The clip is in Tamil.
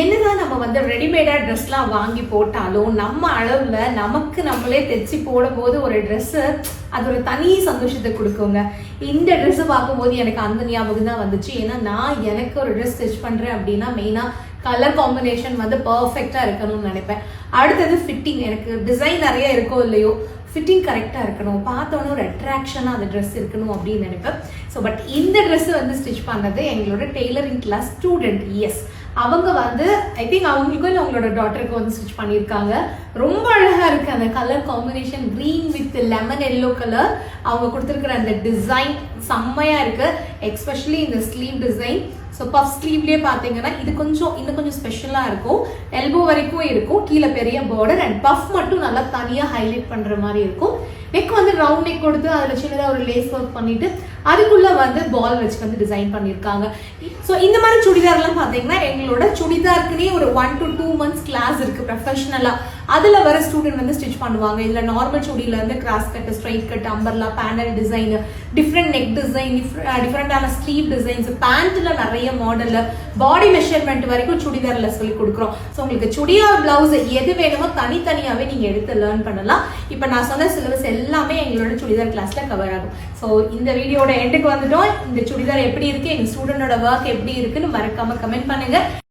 என்னதான் நம்ம வந்து ரெடிமேடாக ட்ரெஸ்லாம் வாங்கி போட்டாலும் நம்ம அளவில் நமக்கு நம்மளே தைச்சி போடும்போது ஒரு ட்ரெஸ்ஸு அது ஒரு தனி சந்தோஷத்தை கொடுக்குங்க. இந்த ட்ரெஸ்ஸை பார்க்கும்போது எனக்கு அந்த ஞாபகம் தான் வந்துச்சு. ஏன்னா நான் எனக்கு ஒரு ட்ரெஸ் ஸ்டிச் பண்ணுறேன் அப்படின்னா மெயினாக கலர் காம்பினேஷன் வந்து பர்ஃபெக்டாக இருக்கணும்னு நினைப்பேன். அடுத்தது ஃபிட்டிங் எனக்கு டிசைன் நிறைய இருக்கோ இல்லையோ ஃபிட்டிங் கரெக்டாக இருக்கணும். பார்த்தோன்னே ஒரு அட்ராக்ஷனாக அந்த ட்ரெஸ் இருக்கணும் அப்படின்னு நினைப்பேன். ஸோ பட் இந்த ட்ரெஸ் வந்து ஸ்டிச் பண்ணது எங்களோட டெய்லரிங் கிளாஸ் ஸ்டூடெண்ட் எஸ் அவங்க வந்து ஐ திங்க் அவங்களுக்கும் இல்லை அவங்களோட டாட்டருக்கு வந்து ஸ்டிச் பண்ணியிருக்காங்க. ரொம்ப அழகாக இருக்குது அந்த colour combination green with lemon yellow colour அவங்க கொடுத்துருக்குற அந்த டிசைன் செம்மையாக இருக்குது எக்ஸ்பெஷலி இந்த ஸ்லீவ் டிசைன் ஸோ பஃப் ஸ்லீவ்லேயே பார்த்தீங்கன்னா இது கொஞ்சம் இன்னும் கொஞ்சம் ஸ்பெஷலாக இருக்கும். எல்போ வரைக்கும் இருக்கும். கீழே பெரிய பார்டர் அண்ட் பஃப் மட்டும் நல்லா தனியாக ஹைலைட் பண்ணுற மாதிரி இருக்கும். நெக் வந்து ரவுண்ட் நெக் கொடுத்து அதில் சின்னதாக ஒரு லேஸ் ஒர்க் பண்ணிட்டு அதுக்குள்ளே வந்து பால் வச்சு வந்து டிசைன் பண்ணியிருக்காங்க. ஸோ இந்த மாதிரி சுடிதார்லாம் பார்த்தீங்கன்னா எங்களோட சுடிதாருக்குனே ஒரு one to two months class ப்ரொஃபஷனலாக அதில் வர ஸ்டூடெண்ட் வந்து ஸ்டிச் பண்ணுவாங்க. இதில் normal சுடியிலேருந்து cross cut straight cut umbrella panel design different neck design டிஃப்ரெண்டான ஸ்லீவ் டிசைன்ஸ் பேண்ட்டில் நிறைய மாடலில் பாடி மெஷர்மெண்ட் வரைக்கும் சுடிதாரில் சொல்லி கொடுக்குறோம். ஸோ உங்களுக்கு சுடிதார் பிளவுஸ் எது வேணுமோ தனித்தனியாகவே நீங்கள் எடுத்து லேர்ன் பண்ணலாம். இப்போ நான் சொன்ன சிலபஸ் எல்லாமே எங்களோட சுடிதார் கிளாஸில் கவர் ஆகும். ஸோ இந்த வீடியோட எண்டுக்கு வந்துட்டோம். இந்த சுடிதார் எப்படி இருக்குது எங்கள் ஸ்டூடெண்டோட ஒர்க் எப்படி இருக்குன்னு மறக்காமல் கமெண்ட் பண்ணுங்கள்